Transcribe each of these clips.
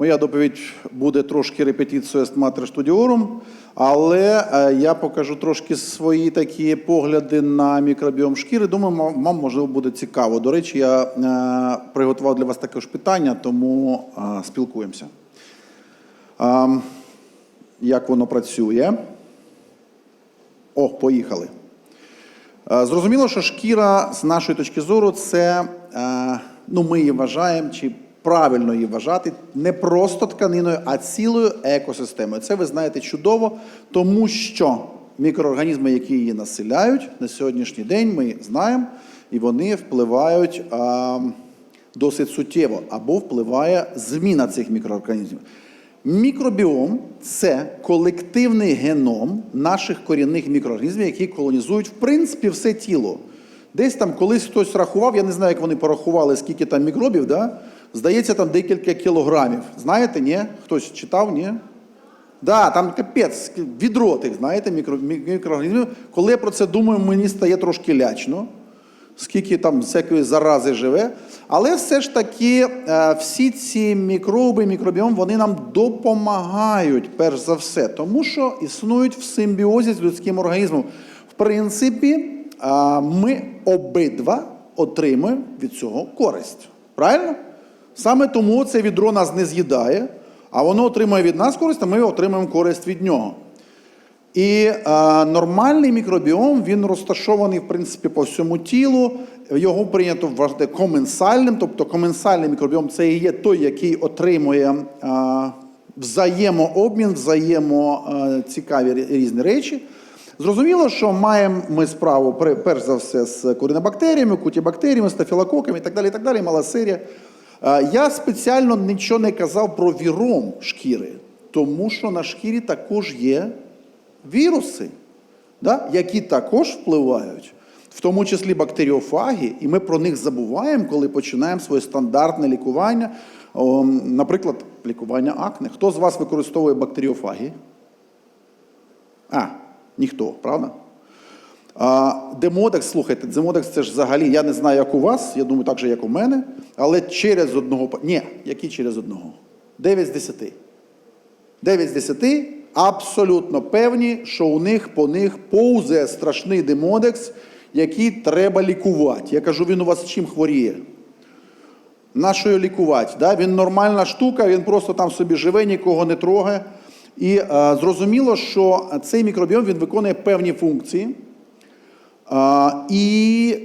Моя доповідь буде трошки репетицією mater studiorum, але е, я покажу трошки свої такі погляди на мікробіом шкіри. Думаю, вам можливо буде цікаво. До речі, я е, приготував для вас також питання, тому е, спілкуємося. Як воно працює? О, поїхали. Зрозуміло, що шкіра з нашої точки зору, це ну, ми її вважаємо, чи правильно її вважати, не просто тканиною, а цілою екосистемою. Це ви знаєте чудово, тому що мікроорганізми, які її населяють, на сьогоднішній день ми знаємо, і вони впливають е, досить суттєво або впливає зміна цих мікроорганізмів. Мікробіом це колективний геном наших корінних мікроорганізмів, які колонізують в принципі все тіло. Десь там колись хтось рахував, я не знаю, як вони порахували, скільки там мікробів, да? Здається, там декілька кілограмів. Знаєте, ні? Хтось читав, ні? Да, там капець, відро тих, знаєте, мікро, мікроорганізмів. Коли я про це думаю, мені стає трошки лячно скільки там всякої зарази живе. Але все ж таки е, всі ці мікроби, мікробіом, вони нам допомагають, перш за все, тому що існують в симбіозі з людським організмом. В принципі, е, ми обидва отримуємо від цього користь. Правильно? Саме тому це відро нас не з'їдає, а воно отримує від нас користь, а ми отримуємо користь від нього. І е, нормальний мікробіом він розташований в принципі по всьому тілу. Його прийнято вважати коменсальним, тобто коменсальний мікробіом це і є той, який отримує е, взаємообмін, взаємоцікаві різні речі. Зрозуміло, що маємо ми справу пер- перш за все з корінобактеріями, кутібактеріями, стафілококами і так далі. і так далі, Мала серія. Е, Я спеціально нічого не казав про віром шкіри, тому що на шкірі також є віруси, да, які також впливають, в тому числі бактеріофаги, і ми про них забуваємо, коли починаємо своє стандартне лікування. Наприклад, лікування акне. Хто з вас використовує бактеріофаги? А, ніхто, правда? Демодекс, слухайте, демодекс це ж взагалі, я не знаю, як у вас, я думаю, так же, як у мене, але через одного. Ні, які через одного? 9 з 10. 9 з 10 абсолютно певні, що у них по них повзе страшний демодекс, який треба лікувати. Я кажу, він у вас чим хворіє? Нашою лікувати. Да? Він нормальна штука, він просто там собі живе, нікого не трогає. І е, зрозуміло, що цей мікробіом він виконує певні функції. І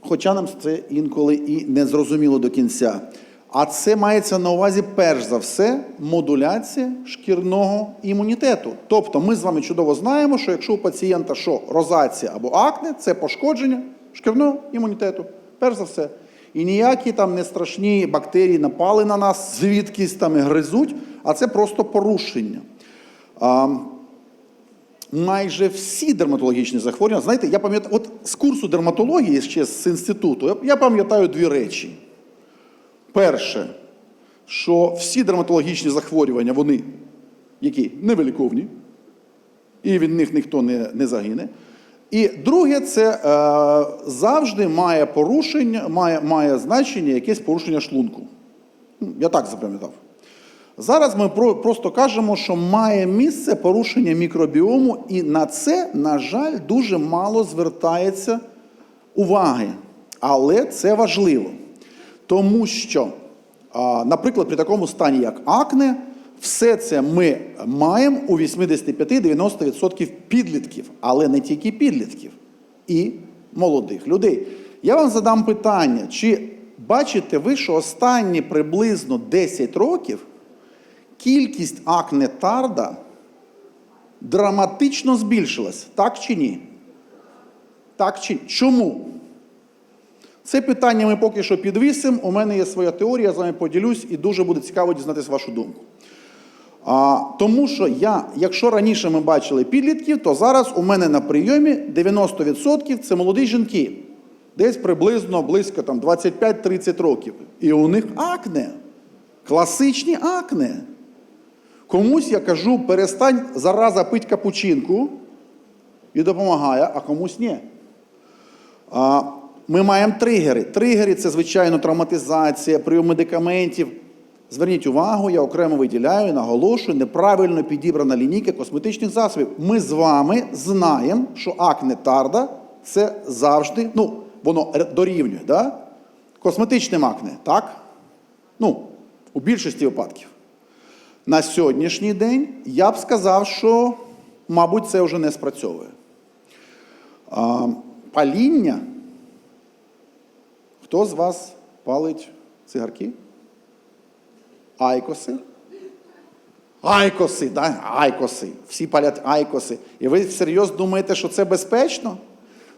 хоча нам це інколи і не зрозуміло до кінця. А це мається на увазі, перш за все, модуляція шкірного імунітету. Тобто ми з вами чудово знаємо, що якщо у пацієнта що розація або акне, це пошкодження шкірного імунітету, перш за все. І ніякі там не страшні бактерії напали на нас, звідкись там і гризуть, а це просто порушення. Майже всі дерматологічні захворювання. Знаєте, я пам'ятаю, от з курсу дерматології ще з інституту, я- пам'ятаю дві речі. Перше, що всі дерматологічні захворювання, вони які невиліковні, і від них ніхто не, не загине. І друге, це е, завжди має порушення, має, має значення якесь порушення шлунку. Я так запам'ятав. Зараз ми просто кажемо, що має місце порушення мікробіому, і на це, на жаль, дуже мало звертається уваги. Але це важливо. Тому що, наприклад, при такому стані, як акне, все це ми маємо у 85-90% підлітків, але не тільки підлітків, і молодих людей. Я вам задам питання: чи бачите ви, що останні приблизно 10 років кількість акне тарда драматично збільшилась, так чи ні? Так чи? Чому? Це питання ми поки що підвісимо. У мене є своя теорія, я з вами поділюсь, і дуже буде цікаво дізнатися вашу думку. А, тому що я, якщо раніше ми бачили підлітків, то зараз у мене на прийомі 90% це молоді жінки. Десь приблизно близько там, 25-30 років. І у них акне. Класичні акне. Комусь я кажу, перестань зараза пити капучинку і допомагає, а комусь ні. А, Ми маємо тригери. Тригери це, звичайно, травматизація, прийом медикаментів. Зверніть увагу, я окремо виділяю, наголошую, неправильно підібрана лінійка косметичних засобів. Ми з вами знаємо, що акне тарда це завжди, ну, воно дорівнює, да? косметичним акне, так? Ну, у більшості випадків. На сьогоднішній день я б сказав, що, мабуть, це вже не спрацьовує. А, паління. Хто з вас палить цигарки? Айкоси? Айкоси, да? айкоси. Всі палять айкоси. І ви всерйоз думаєте, що це безпечно?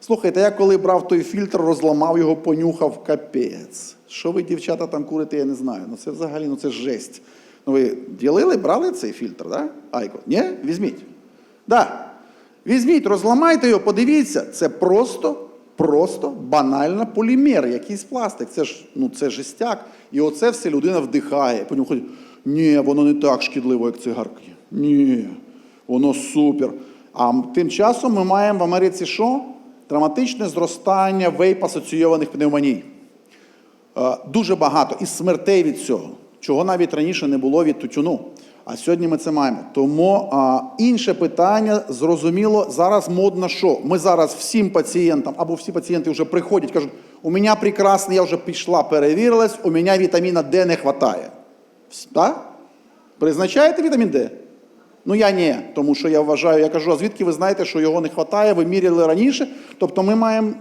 Слухайте, я коли брав той фільтр, розламав його, понюхав капець. Що ви, дівчата, там курите, я не знаю. Ну це взагалі, ну це жесть. Ну ви ділили, брали цей фільтр, да? Айко? Ні? Візьміть. Да. Візьміть, розламайте його, подивіться, це просто, просто банально полімер, якийсь пластик. Це ж ну, це жестяк. І оце все людина вдихає. Понюхає, ні, воно не так шкідливо, як цигарки. Ні, воно супер. А тим часом ми маємо в Америці що? Драматичне зростання вейп-асоційованих пневмоній. Е, Дуже багато і смертей від цього, чого навіть раніше не було від тютюну. А сьогодні ми це маємо. Тому а, інше питання, зрозуміло, зараз модно що? Ми зараз всім пацієнтам, або всі пацієнти вже приходять, кажуть, у мене прекрасно, я вже пішла, перевірилась, у мене вітаміна Д не вистачає. Так? Призначаєте вітамін Д? Ну я ні, тому що я вважаю, я кажу, а звідки ви знаєте, що його не вистачає, ви міряли раніше. Тобто ми маємо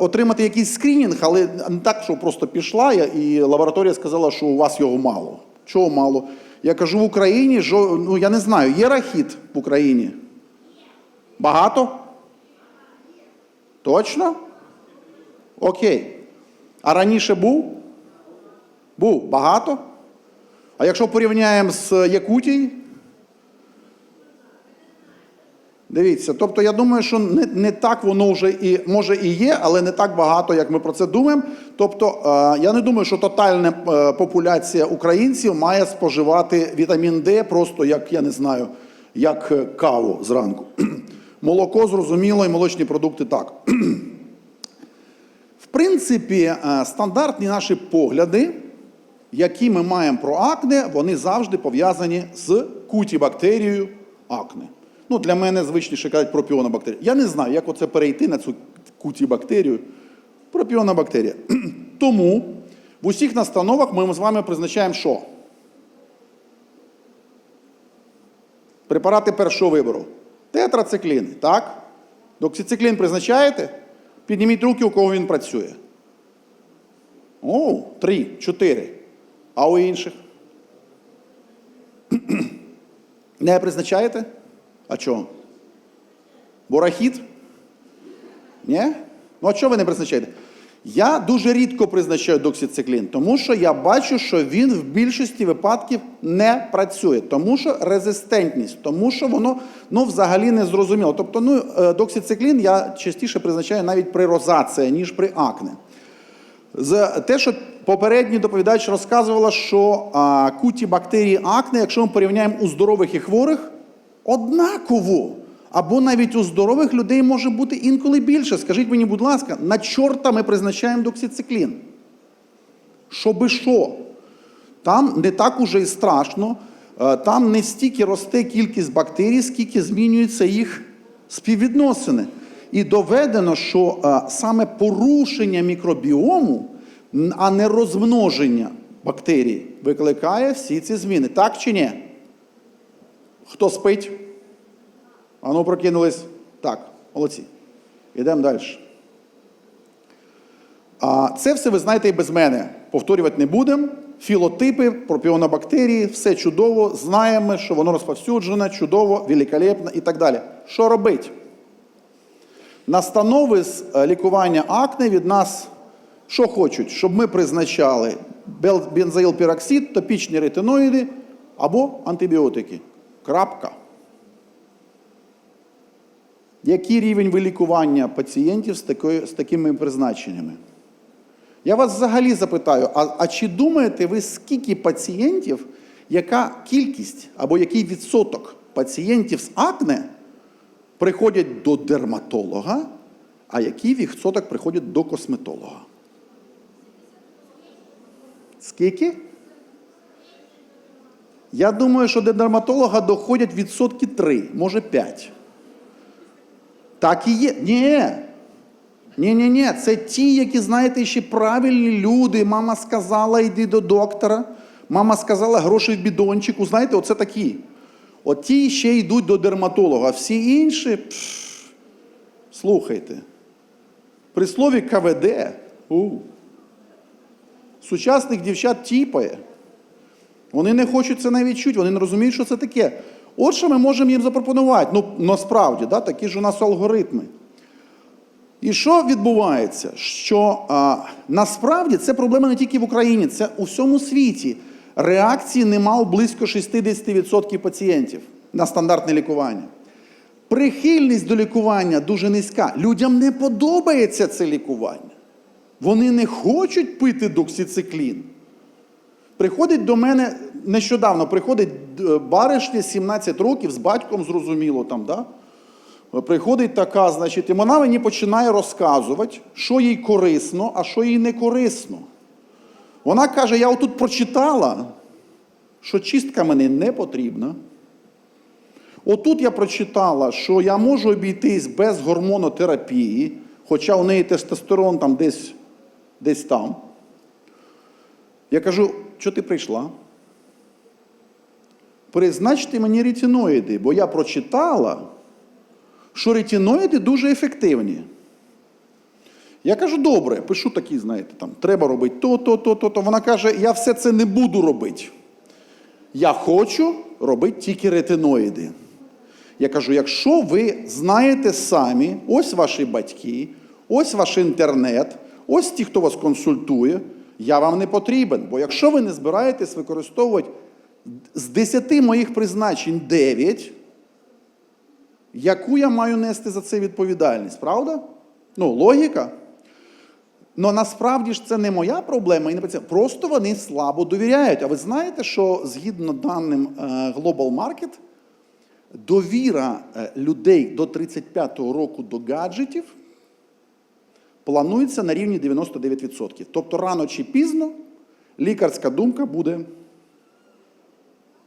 отримати якийсь скринінг, але не так, що просто пішла я, і лабораторія сказала, що у вас його мало. Чого мало? Я кажу, в Україні, ну я не знаю, є рахіт в Україні? Багато? Точно? Окей. А раніше був? Був багато? А якщо порівняємо з Якутією? Дивіться, тобто я думаю, що не, не так воно вже і може і є, але не так багато, як ми про це думаємо. Тобто, е, я не думаю, що тотальна е, популяція українців має споживати вітамін Д просто як я не знаю, як каву зранку. Молоко зрозуміло, і молочні продукти так. В принципі, е, стандартні наші погляди, які ми маємо про акне, вони завжди пов'язані з кутібактерією акне. Ну, для мене звичніше кажуть про піонобактерію. Я не знаю, як оце перейти на цю кутібактерію. Про піонобактерія. Тому в усіх настановах ми з вами призначаємо що? Препарати першого вибору. Тетрациклін, так? Доксициклін призначаєте? Підніміть руки, у кого він працює. О, три, чотири. А у інших? Не призначаєте? А чого? Борахід? Ні? Ну а чого ви не призначаєте? Я дуже рідко призначаю доксициклін, тому що я бачу, що він в більшості випадків не працює, тому що резистентність, тому що воно ну, взагалі не зрозуміло. Тобто, ну, е, доксициклін я частіше призначаю навіть при розації, ніж при акне. З те, що попередній доповідач розказувала, що а, куті бактерії акне, якщо ми порівняємо у здорових і хворих, однаково. Або навіть у здорових людей може бути інколи більше. Скажіть мені, будь ласка, на чорта ми призначаємо доксициклін? Щоби що? Там не так уже і страшно, е, там не стільки росте кількість бактерій, скільки змінюються їх співвідносини. І доведено, що е, саме порушення мікробіому, а не розмноження бактерій, викликає всі ці зміни. Так чи ні? Хто спить? Ану, прокинулись. Так, молодці. Йдемо далі. А це все ви знаєте і без мене. Повторювати не будемо. Філотипи, пропіонобактерії, все чудово, знаємо, що воно розповсюджене, чудово, великолепно і так далі. Що робити? Настанови з е, лікування акне від нас що хочуть? Щоб ми призначали бензоїлпіроксид, топічні ретиноїди або антибіотики. Крапка. Який рівень вилікування пацієнтів з, такою, з такими призначеннями? Я вас взагалі запитаю, а, а чи думаєте ви, скільки пацієнтів, яка кількість або який відсоток пацієнтів з акне приходять до дерматолога, а який відсоток приходять до косметолога? Скільки? Я думаю, що до дерматолога доходять відсотки 3, може 5. Так і є. Ні. Ні, ні, ні. Це ті, які, знаєте, ще правильні люди. Мама сказала, йди до доктора. Мама сказала, гроші в бідончику. Знаєте, оце такі. От ті ще йдуть до дерматолога. Всі інші, пф, слухайте. При слові КВД у, сучасних дівчат тіпає. Вони не хочуть це навіть чути, вони не розуміють, що це таке. От що ми можемо їм запропонувати. Ну, насправді, да, такі ж у нас алгоритми. І що відбувається? Що а, насправді це проблема не тільки в Україні, це у всьому світі. Реакції нема у близько 60% пацієнтів на стандартне лікування. Прихильність до лікування дуже низька. Людям не подобається це лікування. Вони не хочуть пити доксициклін. Приходить до мене нещодавно, приходить е, баришня 17 років з батьком, зрозуміло там, да? Приходить така, значить, і вона мені починає розказувати, що їй корисно, а що їй не корисно. Вона каже: я отут прочитала, що чистка мені не потрібна. Отут я прочитала, що я можу обійтись без гормонотерапії, хоча у неї тестостерон там десь, десь там. Я кажу, що ти прийшла? Призначте мені ретиноїди, бо я прочитала, що ретиноїди дуже ефективні. Я кажу, добре, пишу такі, знаєте, там, треба робити то, то, то, то, то. Вона каже, я все це не буду робити. Я хочу робити тільки ретиноїди. Я кажу, якщо ви знаєте самі, ось ваші батьки, ось ваш інтернет, ось ті, хто вас консультує, я вам не потрібен. Бо якщо ви не збираєтесь використовувати з 10 моїх призначень 9, яку я маю нести за це відповідальність, правда? Ну, логіка. Ну насправді ж це не моя проблема, і не. Просто вони слабо довіряють. А ви знаєте, що згідно даним е, Global Market, довіра е, людей до 35-го року до гаджетів планується на рівні 99%. Тобто рано чи пізно лікарська думка буде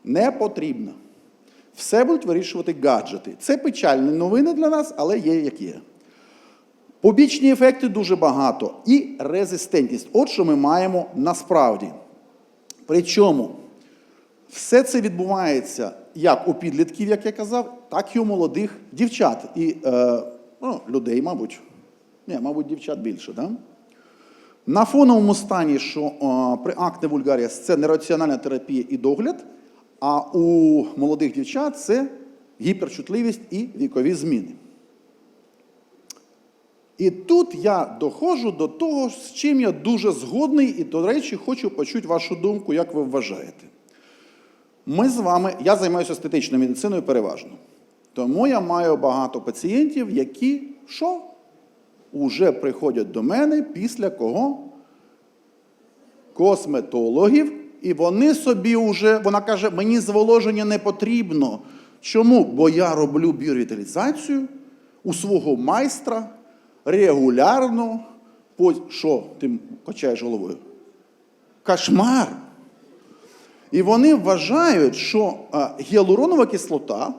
не потрібна. Все будуть вирішувати гаджети. Це печальні новини для нас, але є як є. Побічні ефекти дуже багато. І резистентність. От що ми маємо насправді. Причому все це відбувається як у підлітків, як я казав, так і у молодих дівчат. І е, ну, людей, мабуть. Ні, мабуть, дівчат більше. Да? На фоновому стані, що о, при акне вульгаріас це нераціональна терапія і догляд, а у молодих дівчат це гіперчутливість і вікові зміни. І тут я доходжу до того, з чим я дуже згодний, і, до речі, хочу почути вашу думку, як ви вважаєте. Ми з вами, я займаюся естетичною медициною переважно. Тому я маю багато пацієнтів, які що? Уже приходять до мене після кого? Косметологів, і вони собі вже, вона каже, мені зволоження не потрібно. Чому? Бо я роблю біоревіталізацію у свого майстра регулярно. По... Що ти качаєш головою? Кошмар. І вони вважають, що гіалуронова кислота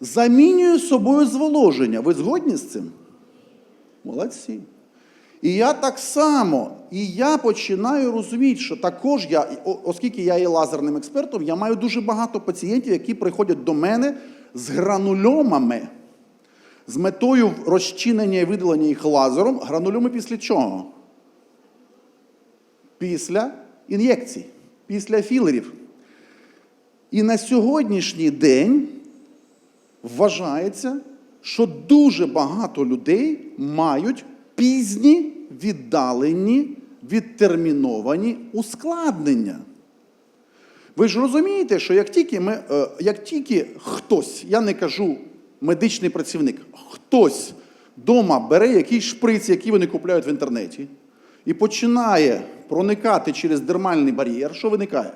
замінює собою зволоження. Ви згодні з цим? Молодці. І я так само, і я починаю розуміти, що також я, оскільки я є лазерним експертом, я маю дуже багато пацієнтів, які приходять до мене з гранульомами, з метою розчинення і видалення їх лазером. Гранульоми після чого? Після ін'єкцій, після філерів. І на сьогоднішній день вважається, що дуже багато людей мають пізні, віддалені, відтерміновані ускладнення. Ви ж розумієте, що як тільки, ми, е, як тільки хтось, я не кажу медичний працівник, хтось вдома бере якийсь шприц, який вони купляють в інтернеті, і починає проникати через дермальний бар'єр, що виникає?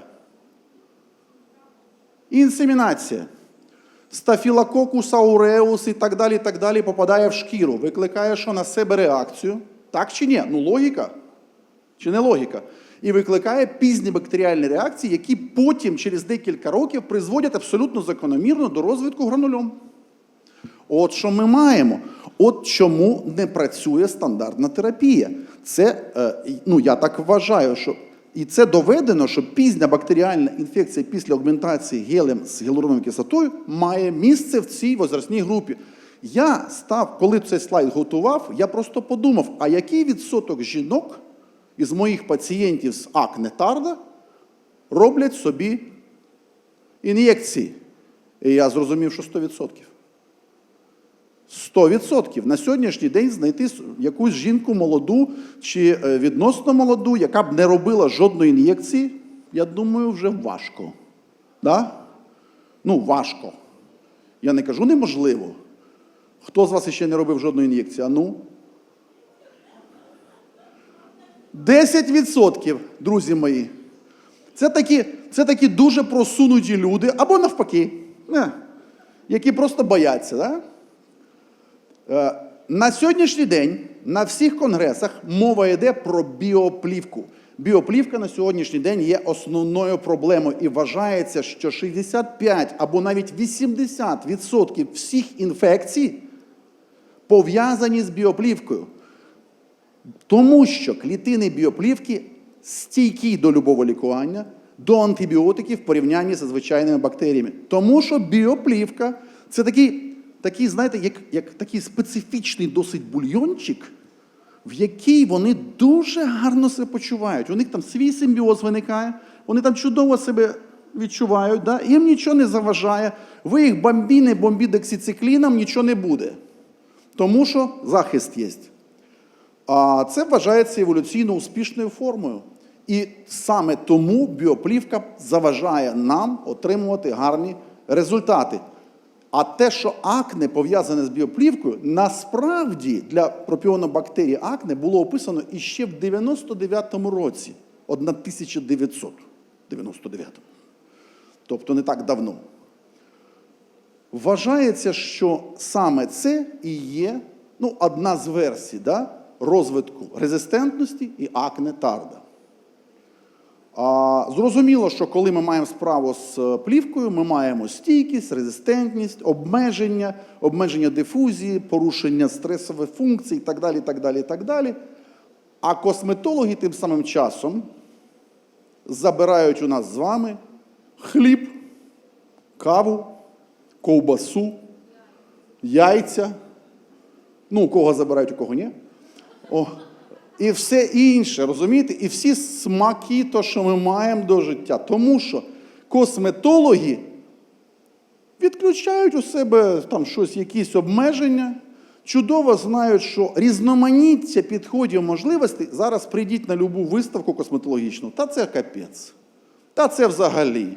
Інсемінація. Стафілококус ауреус і так далі, і так далі попадає в шкіру, викликає, що на себе реакцію. Так чи ні? Ну, логіка. Чи не логіка? І викликає пізні бактеріальні реакції, які потім через декілька років призводять абсолютно закономірно до розвитку гранульом. От що ми маємо. От чому не працює стандартна терапія. Це, е, ну я так вважаю, що і це доведено, що пізня бактеріальна інфекція після агментації гелем з гіалуроновою кислотою має місце в цій возрастній групі. Я став, коли цей слайд готував, я просто подумав, а який відсоток жінок із моїх пацієнтів з акне тарда роблять собі ін'єкції? І я зрозумів, що 100%. 100%. На сьогоднішній день знайти якусь жінку молоду чи е, відносно молоду, яка б не робила жодної ін'єкції, я думаю, вже важко. Да? Ну, важко. Я не кажу неможливо. Хто з вас ще не робив жодної ін'єкції? А ну? 10%, друзі мої. Це такі, це такі дуже просунуті люди, або навпаки, не, які просто бояться. Да? Е, На сьогоднішній день на всіх конгресах мова йде про біоплівку. Біоплівка на сьогоднішній день є основною проблемою і вважається, що 65 або навіть 80% всіх інфекцій пов'язані з біоплівкою. Тому що клітини біоплівки стійкі до любого лікування, до антибіотиків в порівнянні зі звичайними бактеріями. Тому що біоплівка це такий, такий знаєте, як, як такий специфічний досить бульйончик, в який вони дуже гарно себе почувають. У них там свій симбіоз виникає, вони там чудово себе відчувають, да? їм нічого не заважає. Ви їх бомбіни, бомбідексіцикліном, нічого не буде. Тому що захист є. А це вважається еволюційно успішною формою. І саме тому біоплівка заважає нам отримувати гарні результати. А те, що акне пов'язане з біоплівкою, насправді для пропіонобактерії акне було описано іще в 99-му році, 1999. Тобто не так давно. Вважається, що саме це і є ну, одна з версій да, розвитку резистентності і акне тарда. Зрозуміло, що коли ми маємо справу з е, плівкою, ми маємо стійкість, резистентність, обмеження, обмеження дифузії, порушення стресових функцій і так далі. так далі, так далі. А косметологи тим самим часом забирають у нас з вами хліб, каву, ковбасу, яйця. Ну, у кого забирають, у кого ні. О, і все інше, розумієте? І всі смаки, то, що ми маємо до життя. Тому що косметологи відключають у себе там щось, якісь обмеження, чудово знають, що різноманіття підходів можливостей. Зараз прийдіть на любу виставку косметологічну. Та це капець. Та це взагалі.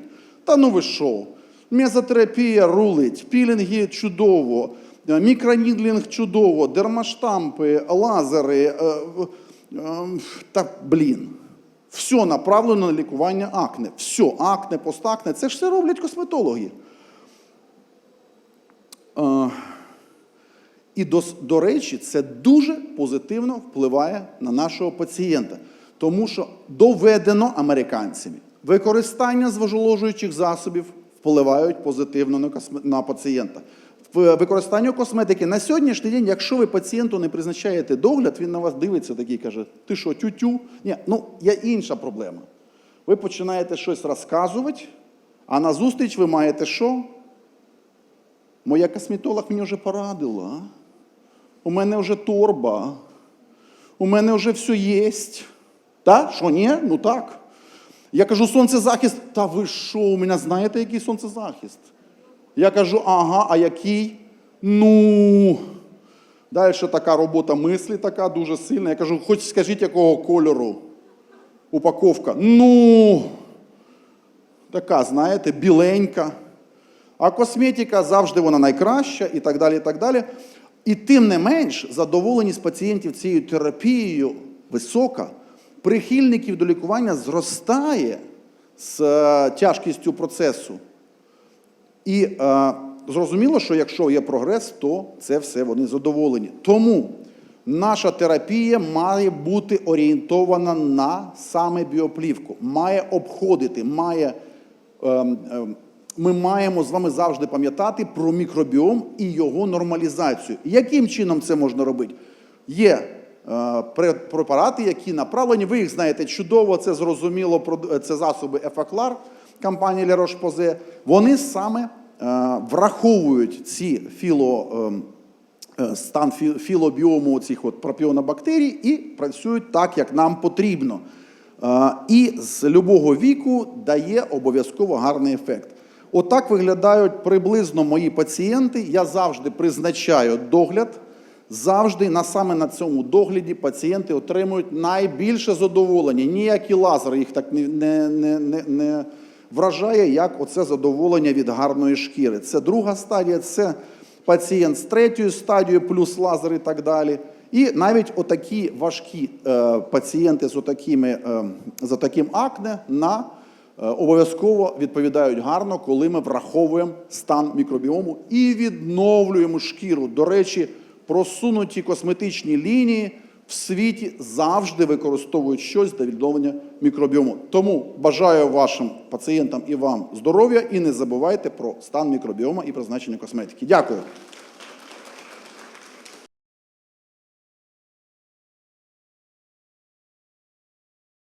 Та ну ви що? Мезотерапія рулить, пілінги чудово, е, мікронідлінг чудово, дермаштампи, лазери. Е, е, Та блін. Все направлено на лікування акне. Все, акне, постакне. Це ж все роблять косметологи. Е, І до, до речі, це дуже позитивно впливає на нашого пацієнта, тому що доведено американцями, використання зволожуючих засобів впливають позитивно на пацієнта. В використанню косметики на сьогоднішній день, якщо ви пацієнту не призначаєте догляд, він на вас дивиться такий каже: ти що, тю-тю? Ні, ну є інша проблема. Ви починаєте щось розказувати, а на зустріч ви маєте що? Моя косметолог мені вже порадила. У мене вже торба. У мене вже все є. Та? Що ні? Ну так. Я кажу, сонцезахист. Та ви що, у мене знаєте, який сонцезахист? Я кажу, ага, а який? Ну. Далі така робота мислі, така дуже сильна. Я кажу, хоч скажіть, якого кольору упаковка. Ну, така, знаєте, біленька. А косметика завжди вона найкраща і так далі. І так далі. І тим не менш, задоволеність пацієнтів цією терапією висока, прихильників до лікування зростає з е, тяжкістю процесу. І е, зрозуміло, що якщо є прогрес, то це все вони задоволені. Тому Наша терапія має бути орієнтована на саме біоплівку, має обходити, має ем, ем, ми маємо з вами завжди пам'ятати про мікробіом і його нормалізацію. Яким чином це можна робити? Є е, препарати, які направлені, ви їх знаєте чудово, це зрозуміло, це засоби Ефаклар компанії La Roche-Posay. Вони саме е, враховують ці філо. ем, е, стан фі- філобіому цих от пропіонобактерій і працюють так, як нам потрібно. Е, І з любого віку дає обов'язково гарний ефект. Отак виглядають приблизно мої пацієнти. Я завжди призначаю догляд. Завжди на саме на цьому догляді пацієнти отримують найбільше задоволення. Ніякий лазер їх так не, не, не, не вражає, як оце задоволення від гарної шкіри. Це друга стадія, це пацієнт з третьою стадією, плюс лазер і так далі. І навіть отакі важкі е, пацієнти з, отакими, е, з таким акне на е, обов'язково відповідають гарно, коли ми враховуємо стан мікробіому і відновлюємо шкіру. До речі, просунуті косметичні лінії в світі завжди використовують щось для відновлення мікробіому. Тому бажаю вашим пацієнтам і вам здоров'я і не забувайте про стан мікробіома і призначення косметики. Дякую.